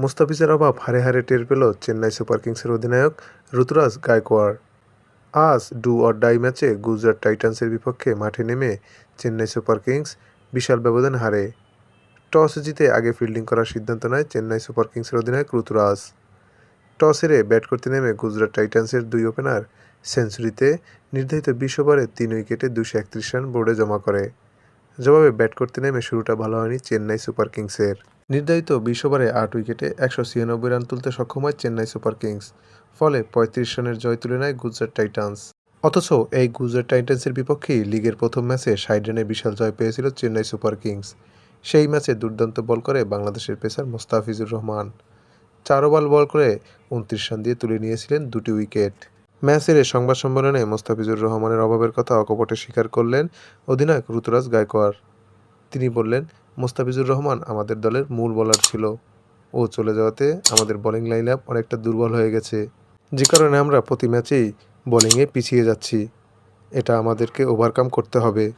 মুস্তাফিজের অভাব হারে হারে টের পেল চেন্নাই সুপার কিংসের অধিনায়ক ঋতুরাজ গায়কোয়াড়। আজ ডু অর ডাই ম্যাচে গুজরাট টাইটান্সের বিপক্ষে মাঠে নেমে চেন্নাই সুপার কিংস বিশাল ব্যবধান হারে। টস জিতে আগে ফিল্ডিং করার সিদ্ধান্ত নেয় চেন্নাই সুপার কিংসের অধিনায়ক ঋতুরাজ। টস হেরে ব্যাট করতে নেমে গুজরাট টাইটান্সের দুই ওপেনার সেঞ্চুরিতে নির্ধারিত বিশ ওভারে তিন উইকেটে দুশো একত্রিশ রান বোর্ডে জমা করে। জবাবে ব্যাট করতে নেমে শুরুটা ভালো হয়নি চেন্নাই সুপার কিংসের। নির্ধারিত বিশ ওভারে আট উইকেটে একশো ছিয়ানব্বই রান তুলতে সক্ষম হয় চেন্নাই সুপার কিংস, ফলে পঁয়ত্রিশ রানের জয় তুলে নেয় গুজরাট টাইটান্স। অথচ এই গুজরাট টাইটান্সের বিপক্ষেই লিগের প্রথম ম্যাচে ষাট রানে বিশাল জয় পেয়েছিল চেন্নাই সুপার কিংস। সেই ম্যাচে দুর্দান্ত বল করে বাংলাদেশের পেসার মোস্তাফিজুর রহমান। চার ওভার বল করে উনত্রিশ রান দিয়ে তুলে নিয়েছিলেন দুটি উইকেট। ম্যাচের সংবাদ সম্মেলনে মোস্তাফিজুর রহমানের অভাবের কথা অকপটে স্বীকার করলেন অধিনায়ক ঋতুরাজ গায়কোয়ার তিনি বললেন মোস্তাফিজুর রহমান আমাদের দলের মূল বলার ছিল। ও চলে যাওয়াতে আমাদের বোলিং লাইন আপ অনেকটা দুর্বল হয়ে গেছে। যে কারণে আমরা প্রতি ম্যাচেই বোলিংয়ে পিছিয়ে যাচ্ছি। এটা আমাদেরকে ওভারকাম করতে হবে।